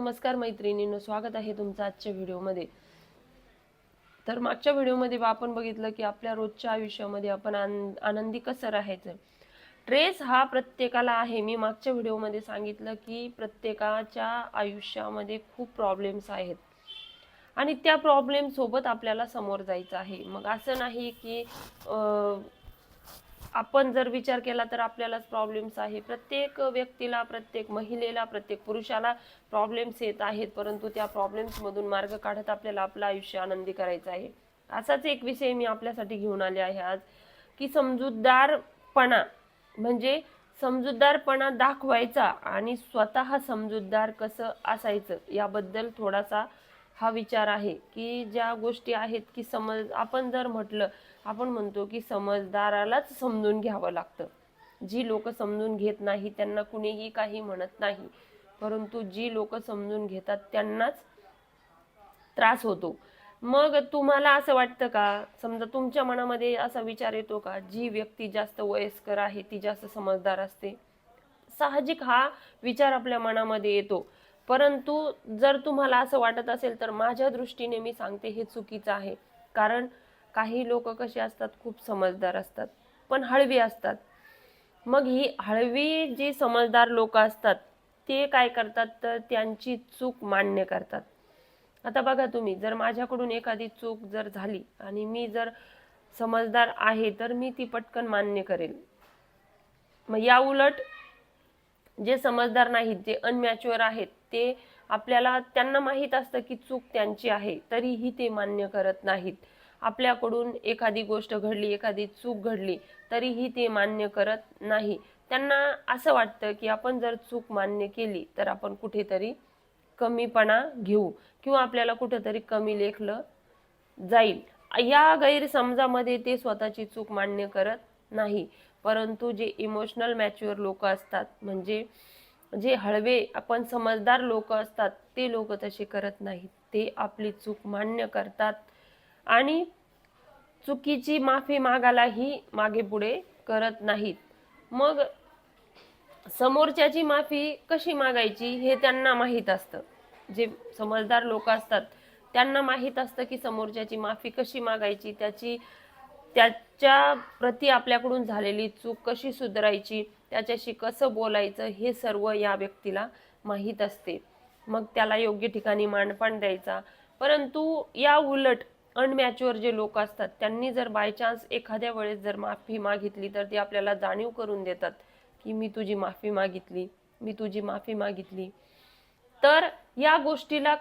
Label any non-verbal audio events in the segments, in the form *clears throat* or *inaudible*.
नमस्कार मैत्रिणींनो स्वागत आहे तुमचं आजच्या व्हिडिओमध्ये. तर मागच्या व्हिडिओमध्ये बा आपण बघितलं की आपल्या रोजच्या आयुष्यामध्ये आपण आन- आनंदी कसं राहायचं. ट्रेस हा प्रत्येकाला आहे. मी मागच्या व्हिडिओमध्ये सांगितलं की प्रत्येकाच्या आयुष्यामध्ये खूप प्रॉब्लेम्स आहेत. आणि त्या प्रॉब्लेमसोबत आपल्याला समोर जायचं आहे. मग असं नाही की आपण जर विचार केला तर आपल्यालाच प्रॉब्लेम्स आहे. प्रत्येक व्यक्तीला प्रत्येक महिलेला प्रत्येक पुरुषाला प्रॉब्लेम्स येत आहेत परंतु त्या प्रॉब्लेम्समधून मार्ग काढत आपल्याला आपलं आयुष्य आनंदी करायचं आहे. असाच एक विषय मी आपल्यासाठी घेऊन आले आहे आज की समजूतदारपणा म्हणजे समजूतदारपणा दाखवायचा आणि स्वतः समजूतदार कसं असायचं याबद्दल थोडासा हा विचार आहे की ज्या गोष्टी आहेत की समज आपण जर म्हटलं आपण म्हणतो की समजदारालाच समजून घ्यावं लागतं. जी लोक समजून घेत नाही त्यांना कुणीही काही म्हणत नाही. परंतु जी लोक समजून घेतात त्यांनाच त्रास होतो. मग तुम्हाला असं वाटतं का? समजा तुमच्या मनामध्ये असा विचार येतो का? जी व्यक्ती जास्त वयस्कर आहे ती जास्त समजदार असते. साहजिक हा विचार आपल्या मनामध्ये येतो. परंतु जर तुम्हाला असं वाटत असेल तर माझ्या दृष्टीने मी सांगते हे चुकीचं आहे. कारण काही लोक कसे असतात? खूप समजदार असतात पण हळवी असतात. मग ही हळवी जी समजदार लोक असतात ते काय करतात? तर त्यांची चूक मान्य करतात. आता बघा तुम्ही जर माझ्याकडून एखादी चूक जर झाली आणि मी जर समजदार आहे तर मी ती पटकन मान्य करेल. मग या उलट जे समजदार नाहीत जे अनमॅच्युअर आहेत ते आपल्याला त्यांना माहीत असतं की चूक त्यांची आहे तरीही ते मान्य करत नाहीत. आपल्याकडून एखादी गोष्ट घडली एखादी चूक घडली तरीही ते मान्य करत नाही. त्यांना असं वाटतं की आपण जर चूक मान्य केली तर आपण कुठेतरी कमीपणा घेऊ किंवा आपल्याला कुठेतरी कमी लेखलं जाईल. या गैरसमजामध्ये ते स्वतःची चूक मान्य करत नाही. परंतु जे इमोशनल मॅच्युअर लोक असतात म्हणजे जे हळवे आपण समजदार लोक असतात ते लोक तसे करत नाहीत. ते आपली चूक मान्य करतात. आणि चुकीची माफी मागायलाही मागे पुढे करत नाहीत. मग समोरच्याची माफी कशी मागायची हे त्यांना माहीत असतं. जे समजदार लोक असतात त्यांना माहीत असतं की समोरच्याची माफी कशी मागायची त्याची त्याच्या प्रती आपल्याकडून झालेली चूक कशी सुधारायची त्याच्याशी कसं बोलायचं हे सर्व या व्यक्तीला माहीत असते. मग त्याला योग्य ठिकाणी मानपान द्यायचा. परंतु या उलट अनमॅच्युअर जे लोक असतात त्यांनी जर बाय चान्स एखाद्या वेळेस जर माफी मागितली तर ते आपल्याला जाणीव करून देतात की मी तुझी माफी मागितली मी तुझी माफी मागितली. तर या गोष्टीला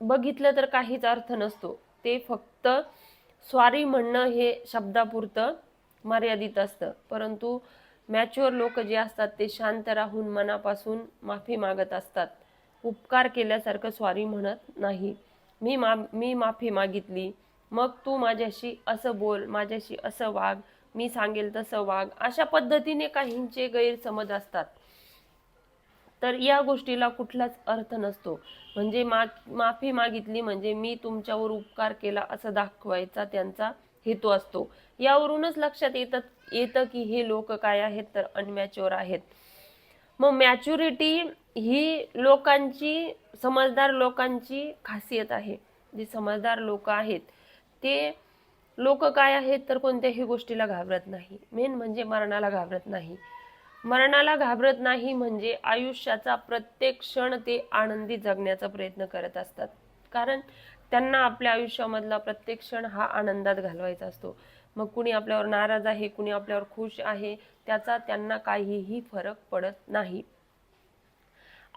बघितलं तर काहीच अर्थ नसतो. ते फक्त स्वारी म्हणणं हे शब्दापुरतं मर्यादित असतं. परंतु मॅच्युअर लोक जे असतात ते शांत राहून मनापासून माफी मागत असतात. उपकार केल्यासारखं स्वारी म्हणत नाही. मी मा मी माफी मागितली. मग तू माझ्याशी असं बोल माझ्याशी असं वाग मी सांगेल तसं वाग अशा पद्धतीने काहींचे गैरसमज असतात. तर या गोष्टीला कुठलाच अर्थ नसतो. म्हणजे मा माफी मागितली म्हणजे मी तुमच्यावर उपकार केला असं दाखवायचा त्यांचा हेतू असतो. यावरूनच लक्षात येतं येतं की हे लोक काय आहेत तर अनमॅच्युअर आहेत. मग मॅच्युरिटी ही लोकांची समजदार लोकांची खासियत आहे. जी समजदार लोक आहेत ते लोक काय आहेत तर कोणत्याही गोष्टीला घाबरत नाही. मेन म्हणजे मरणाला घाबरत नाही. मरणाला घाबरत नाही म्हणजे आयुष्याचा प्रत्येक क्षण ते आनंदी जगण्याचा प्रयत्न करत असतात. कारण त्यांना आपल्या आयुष्यामधला प्रत्येक क्षण हा आनंदात घालवायचा असतो. मग कुणी आपल्यावर नाराज आहे कुणी आपल्यावर खुश आहे त्याचा त्यांना काहीही फरक पडत नाही.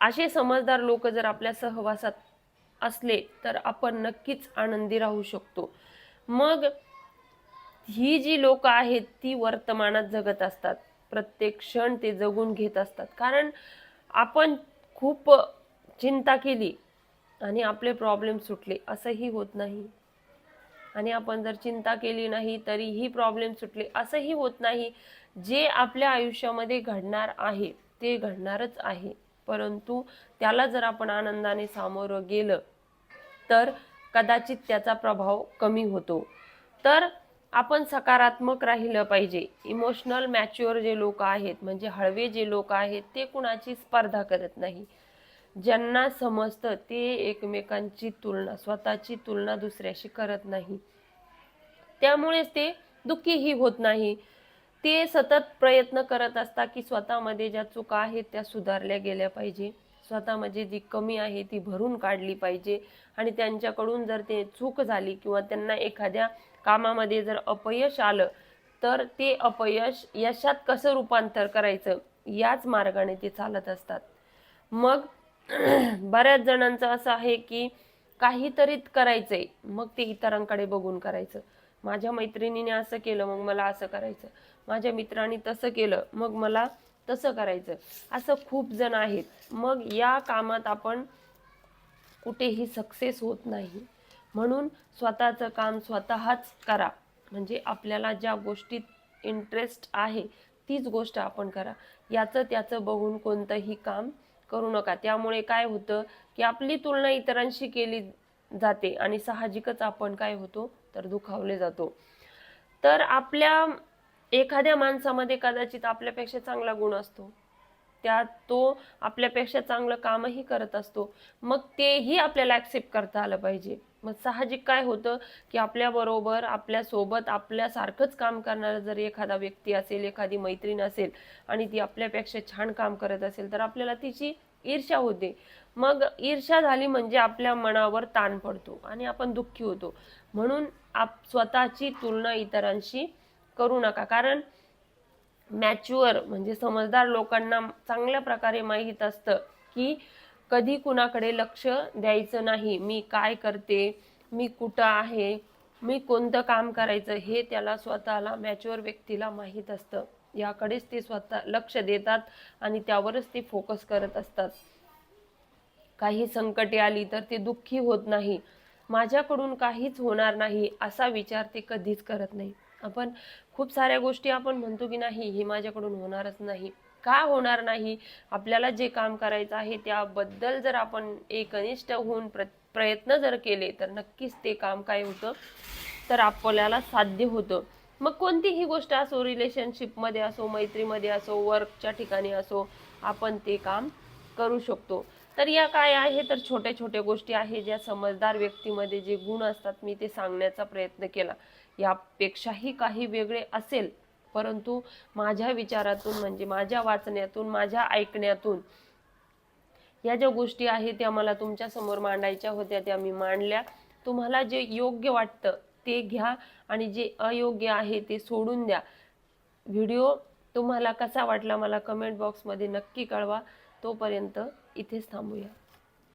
असे समजदार लोक जर आपल्या सहवासात असले तर आपण नक्कीच आनंदी राहू शकतो. मग ही जी लोक आहेत ती वर्तमानात जगत असतात. प्रत्येक क्षण ते जगून घेत असतात. कारण आपण खूप चिंता केली आणि आपले प्रॉब्लेम सुटले असंही होत नाही. आणि आपण जर चिंता केली नाही तरीही प्रॉब्लेम सुटले असंही होत नाही. जे आपल्या आयुष्यामध्ये घडणार आहे ते घडणारच आहे. परंतु त्याला जर आपण आनंदाने सामोरं गेलं तर कदाचित त्याचा प्रभाव कमी होतो. तर आपण सकारात्मक राहिलं पाहिजे. इमोशनल मॅच्युअर जे लोक आहेत म्हणजे हळवे जे लोक आहेत ते कुणाची स्पर्धा करत नाही. ज्यांना समजतं ते एकमेकांची तुलना स्वतःची तुलना दुसऱ्याशी करत नाही. त्यामुळेच ते दुःखीही होत नाही. ते सतत प्रयत्न करत असतात की स्वतःमध्ये ज्या चुका आहेत त्या सुधारल्या गेल्या पाहिजे. स्वतःमध्ये जी कमी आहे ती भरून काढली पाहिजे. आणि त्यांच्याकडून जर ते चूक झाली किंवा त्यांना एखाद्या कामामध्ये जर अपयश आलं तर ते अपयश यशात कसं रूपांतर करायचं याच मार्गाने ते चालत असतात. मग *clears throat* बऱ्याच जणांचं असं आहे की काहीतरी करायचंय मग ते इतरांकडे बघून करायचं. माझ्या मैत्रिणीने असं केलं मग मला असं करायचं. माझ्या मित्रांनी तसं केलं मग मला तसं करायचं. असं खूप जण आहेत. मग या कामात आपण कुठेही सक्सेस होत नाही. म्हणून स्वतःचं काम स्वतःच करा. म्हणजे आपल्याला ज्या गोष्टीत इंटरेस्ट आहे तीच गोष्ट आपण करा. याचं त्याचं बघून कोणतंही काम करू नका. त्यामुळे काय होतं की आपली तुलना इतरांशी केली जाते आणि साहजिकच आपण काय होतो तर दुखावले जातो. तर आपल्या एखाद्या माणसामध्ये कदाचित आपल्यापेक्षा चांगला गुण असतो. त्यात तो आपल्यापेक्षा चांगलं कामही करत असतो. मग तेही आपल्याला ॲक्सेप्ट करता आलं पाहिजे. मग साहजिक काय होतं की आपल्याबरोबर आपल्यासोबत आपल्यासारखंच काम करणारा जर एखादा व्यक्ती असेल एखादी मैत्रीण असेल आणि ती आपल्यापेक्षा छान काम करत असेल तर आपल्याला तिची ईर्ष्या होते. मग ईर्ष्या झाली म्हणजे आपल्या मनावर ताण पडतो आणि आपण दुःखी होतो. म्हणून आप स्वतःची तुलना इतरांशी करू नका. कारण मॅच्युअर म्हणजे समजदार लोकांना चांगल्या प्रकारे माहीत असतं की कधी कुणाकडे लक्ष द्यायचं नाही. मी काय करते? मी कुठं आहे? मी कोणतं काम करायचं? हे त्याला स्वतःला मॅच्युअर व्यक्तीला माहीत असतं. याकडेच ते स्वतः लक्ष देतात आणि त्यावरच ते फोकस करत असतात. काही संकटे आली तर ते दुःखी होत नाही. माझ्याकडून काहीच होणार नाही असा विचार ते कधीच करत नाही आपण खूप साऱ्या गोष्टी आपण म्हणतो की नाही हे माझ्याकडून होणारच नाही. का होणार नाही? आपल्याला जे काम करायचं आहे त्याबद्दल जर आपण एकनिष्ठ होऊन प्र प्रयत्न जर केले तर नक्कीच ते काम काय होतं? तर आपल्याला साध्य होतं. मग कोणतीही गोष्ट असो रिलेशनशिपमध्ये असो मैत्रीमध्ये असो वर्कच्या ठिकाणी असो आपण ते काम करू शकतो. तर या काय आहे? तर छोट्या छोट्या गोष्टी आहे ज्या समजदार व्यक्तीमध्ये जे गुण असतात मी ते सांगण्याचा प्रयत्न केला. यापेक्षाही काही वेगळे असेल. परंतु माझ्या विचारातून म्हणजे माझ्या वाचण्यातून माझ्या ऐकण्यातून या ज्या गोष्टी आहेत त्या मला तुमच्यासमोर मांडायच्या होत्या त्या मी मांडल्या. तुम्हाला जे योग्य वाटतं ते घ्या आणि जे अयोग्य आहे ते सोडून द्या. व्हिडिओ तुम्हाला कसा वाटला मला कमेंट बॉक्समध्ये नक्की कळवा. तोपर्यंत इथेच थांबूया.